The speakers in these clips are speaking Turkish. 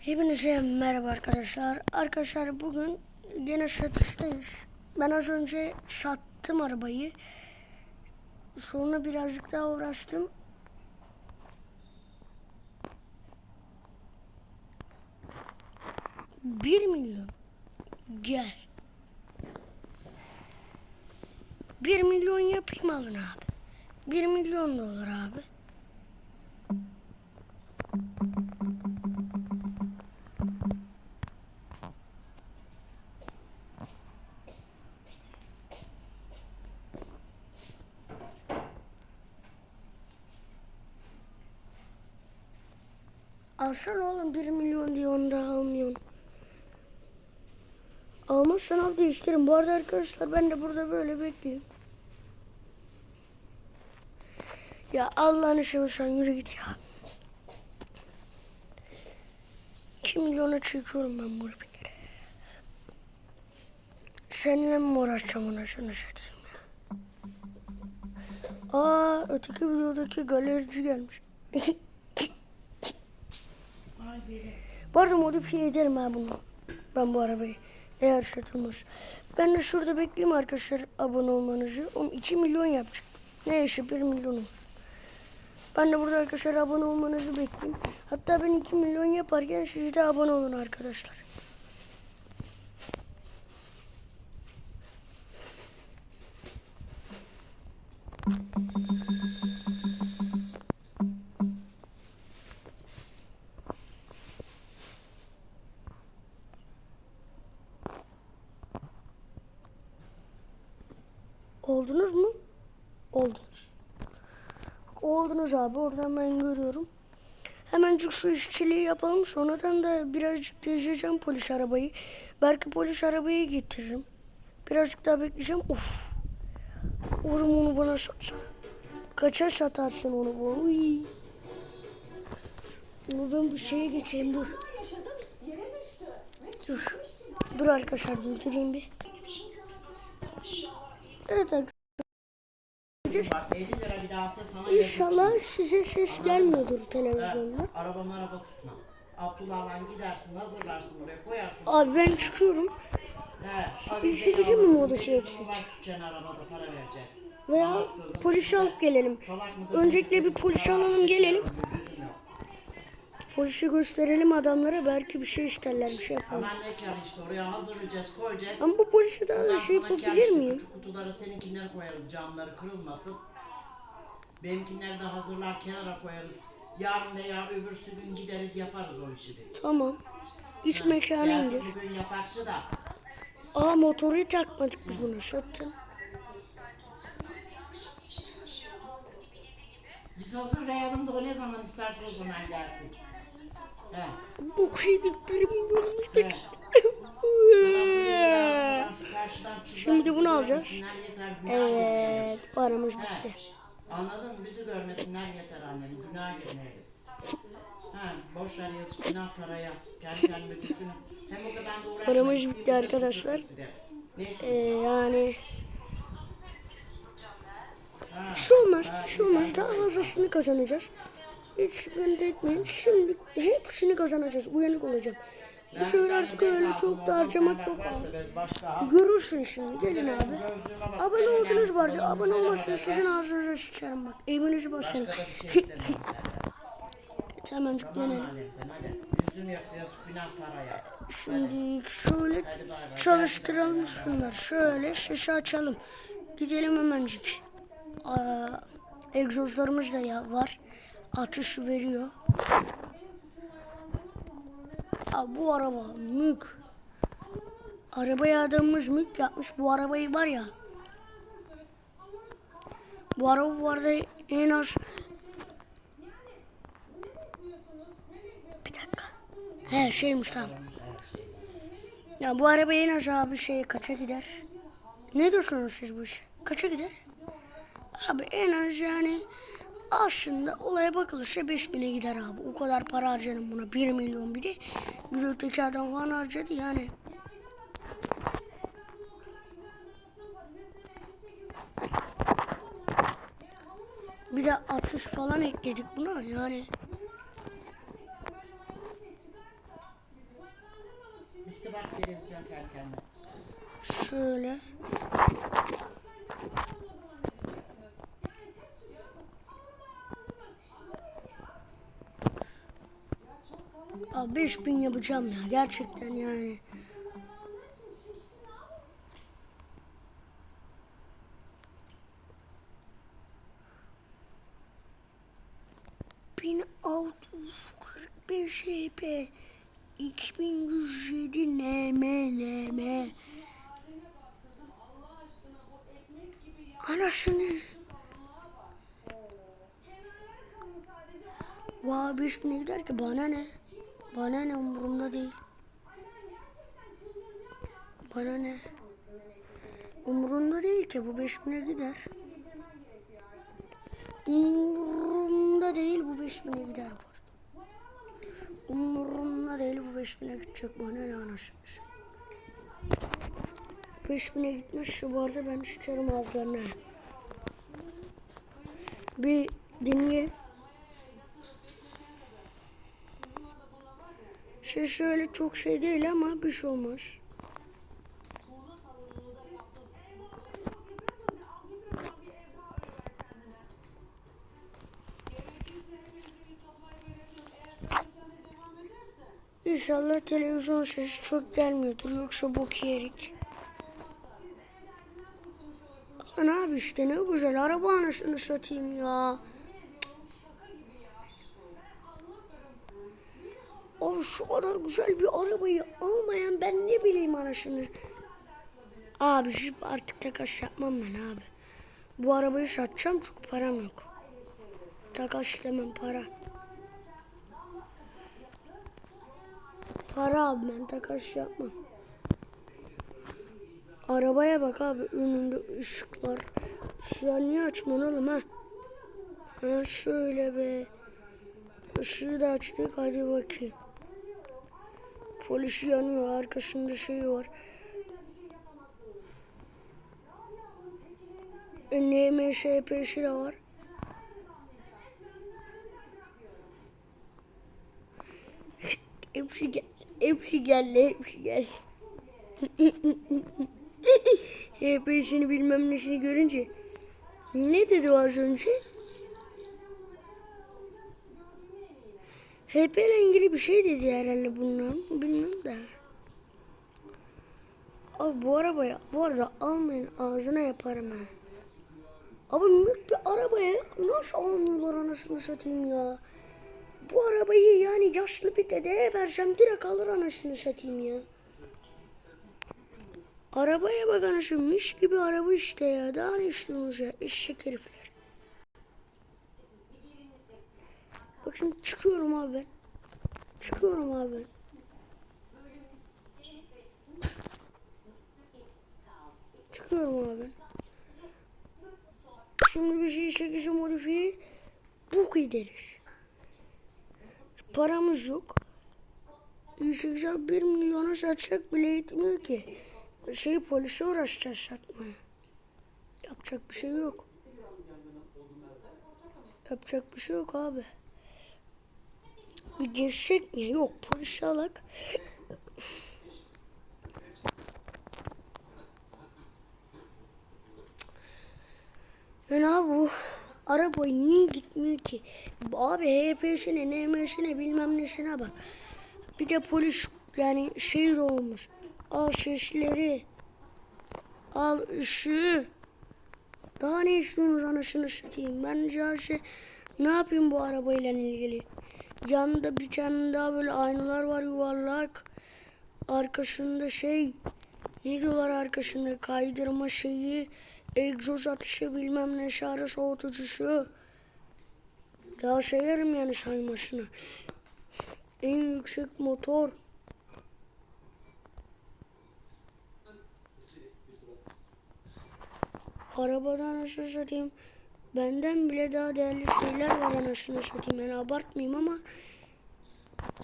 Hepinize merhaba arkadaşlar. Arkadaşlar bugün gene satıştayız. Ben az önce sattım arabayı. Sonra birazcık daha uğraştım. Bir milyon. Gel. Bir milyon yapayım alın abi. Bir milyon da olur abi. Alsana oğlum 1 milyon diye onu da almıyorsun. Almazsan al değiştirin. Bu arada arkadaşlar ben de burada böyle bekliyorum. Ya Allah'ını seversen yürü git ya. 2 milyona çekiyorum ben bunu bir kere. Seninle mi uğraşacağım ona şunu satayım ya. Aa öteki videodaki galerici gelmiş. Bu arada modifiye ederim ha bunu. Ben bu arabayı. Eğer satılmaz. Ben de şurada bekleyeyim arkadaşlar abone olmanızı. Oğlum 2 milyon yapacak. Neyse 1 milyon olur. Ben de burada arkadaşlar abone olmanızı bekleyeyim. Hatta ben 2 milyon yaparken siz de abone olun arkadaşlar. Oldunuz mu? Oldunuz. Oldunuz abi oradan ben görüyorum. Hemencik şu işçiliği yapalım. Sonradan da birazcık gezeceğim polis arabayı. Belki polis arabayı getiririm. Birazcık daha bekleyeceğim. Of. Oğlum onu bana satsana. Kaça satarsın onu bu? Uy. Onu ben bu şeye geçeyim dur. Dur. Dur arkadaşlar durdurayım bir. Evet arkadaşlar. Bak 50 lira bir daha alsa sana İnşallah size ses gelmiyordur televizyonda. Araba maraba tutma. Abdullah'la gidersin hazırlarsın oraya koyarsın. Abi ben çıkıyorum. He. İşi gücü mü? Can arabada para verecek. Veya polisi alıp gelelim. Öncelikle bir polisi alalım gelelim. Polisi gösterelim adamlara belki bir şey isterler bir şey yapalım. Hemen kar işte oraya hazırlayacağız koyacağız. Ama bu polisi daha da şey yapabilir miyim? Küçük kutulara seninkileri koyarız camları kırılmasın. Benimkileri de hazırlar kenara koyarız. Yarın veya öbürsü gün gideriz yaparız o işi biz. Tamam. İç mekanı indir. bugün yatakçı da. Aa motoru takmadık biz buna sattın. Biz hazır verelim de o ne zaman isterse o zaman gelsin. Bu kıydık bir milyonumuz da He. gitti. Sana buraya şu karşıdan çizer Şimdi bunu alacağız. Evet paramız bitti. Anladın mı? Bizi görmesinler yeter annem. Günah girmeyelim. Ha, boş ver yazık günah paraya. Kendi kendime düşünün. Hem o kadar da uğraşmayın. Paramız bitti arkadaşlar. Ee, yani Bir şey olmaz, bir şey olmaz. Daha fazlasını kazanacağız. Hiç sıkıntı etmeyin. Şimdi hepsini kazanacağız. Uyanık olacağım. Bu sefer artık öyle çok da harcamak yok abi. Görürsün şimdi. Gelin abi. Abone oldunuz vardı. Abone olmazsanız sizin ağzınıza sıçarım bak. Evinizi basarım. Tamam dönelim. Şimdi şöyle çalıştıralım şunları. Şöyle sesi açalım. Gidelim hemencik. Aa, egzozlarımız da ya var. Atış veriyor. Aa, bu araba mük. Arabaya adamımız mük yapmış. Bu arabayı var ya. Bu araba bu arada en az bir dakika. He şeymiş tamam. Ya bu araba en az abi şey kaça gider? Ne diyorsunuz siz bu işe? Kaça gider? Abi en az yani aslında olaya bakılırsa 5000'e gider abi. O kadar para harcadım buna. 1 milyon bir de bir öteki adam falan harcadı yani. Bir de atış falan ekledik buna yani. Şöyle. Abi 5000 yapacağım ya gerçekten yani. Bin altı yüz beş EP 2107 NM NM Anasını Vay beş bine gider ki bana ne? Bana ne umurumda değil. Bana ne? Umurumda değil ki bu beş bine gider. Umurumda değil bu beş bine gider bu arada. Umurumda değil bu beş bine gidecek bana ne. Beş bine gitmezse bu arada ben isterim ağızlarına. Bir dinleyelim. Şey şöyle çok şey değil ama bir şey olmaz. İnşallah televizyon sesi çok gelmiyordur yoksa bok yerik. Lan abi işte ne güzel araba anasını satayım ya. Şu kadar güzel bir arabayı almayan ben ne bileyim anasını. Abi artık takas yapmam ben abi. Bu arabayı satacağım çünkü param yok. Takas istemem para. Para abi ben takas yapmam. Arabaya bak abi önünde ışıklar. An niye açmıyorsun oğlum ha? Ha şöyle be. Işığı da açtık hadi bakayım. Polis yanıyor arkasında şey var. NMSP'si de var. hepsi gel. Hepsi geldi. Hepsi geldi. HP'sini bilmem nesini görünce. Ne dedi az önce? HP ile ilgili bir şey dedi herhalde bunlar. Bilmiyorum da. Abi bu arabaya bu arada almayın ağzına yaparım ha. Abi mülk bir arabaya nasıl almıyorlar anasını satayım ya. Bu arabayı yani yaşlı bir dedeye versem direkt alır anasını satayım ya. Arabaya bak anasını mis gibi araba işte ya. Daha ne istiyorsunuz ya eşek herifler. Şimdi çıkıyorum abi ben. Çıkıyorum abi ben. Çıkıyorum abi ben. Şimdi bir şey 8 modifiye buk ederiz. Paramız yok. 180 1 milyona satsak bile yetmiyor ki. Şey polise uğraşacağız satmaya. Yapacak bir şey yok. Yapacak bir şey yok abi. Bir girsek mi? Yok polis alak. Yani abi bu araba niye gitmiyor ki? Abi HP'sine, NM'sine bilmem nesine bak. Bir de polis yani şehir olmuş. Al sesleri. Al ışığı. Daha ne istiyorsunuz anasını satayım. Bence her şey ne yapayım bu arabayla ilgili. Yanında bir tane daha böyle aynalar var yuvarlak. Arkasında şey ne diyorlar arkasında kaydırma şeyi egzoz atışı bilmem ne şarj soğutucusu. Daha sayarım yani saymasını. En yüksek motor. Arabadan anasını satayım. Benden bile daha değerli şeyler var anasını satayım. Yani abartmayayım ama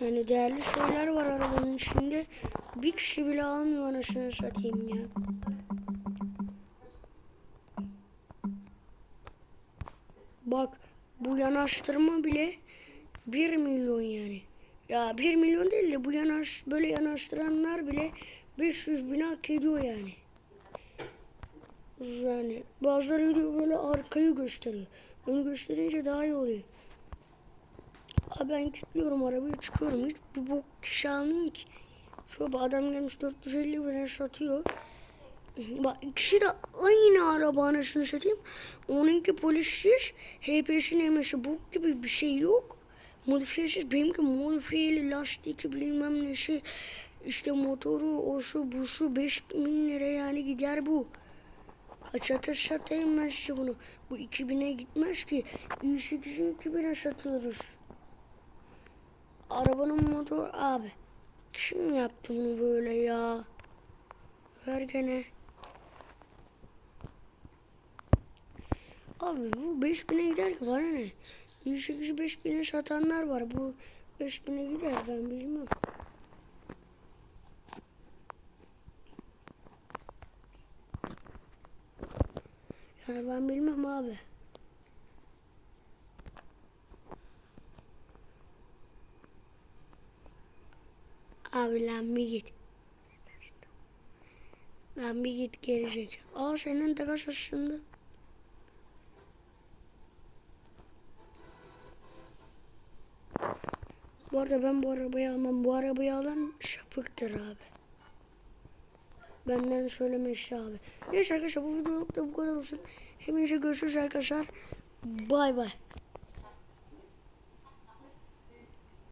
yani değerli şeyler var arabanın içinde. Bir kişi bile almıyor anasını satayım ya. Bak bu yanaştırma bile 1 milyon yani. Ya 1 milyon değil de bu yanaş böyle yanaştıranlar bile 500 bin hak ediyor yani. Yani bazıları gidiyor böyle arkayı gösteriyor. Önü gösterince daha iyi oluyor. Abi ben kilitliyorum arabayı çıkıyorum. Hiç bir bok kişi almıyor ki. Şu adam gelmiş 450 bine satıyor. Bak ikisi de aynı araba anasını satayım. Onunki polisiz. HPS'in emesi bok gibi bir şey yok. Modifiyesiz. Benimki modifiyeli lastik bilmem nesi. İşte motoru, o şu bu şu 5000 lira yani gider bu. Kaçata satayım ben size bunu. Bu 2000'e gitmez ki. i8'i 2000'e satıyoruz. Arabanın motor abi. Kim yaptı bunu böyle ya? Ver gene. Abi bu 5000'e gider ki bana ne? i8'i 5000'e satanlar var. Bu 5000'e gider ben bilmem. Yani ben bilmem abi. Abi lan bir git. Lan bir git gelecek. Aa senin de kaç yaşında? Bu arada ben bu arabayı almam. Bu arabayı alan şapıktır abi. Benden söylemesi abi. Neyse arkadaşlar bu videoluk da bu kadar olsun. Hepinize görüşürüz arkadaşlar. Bay bay.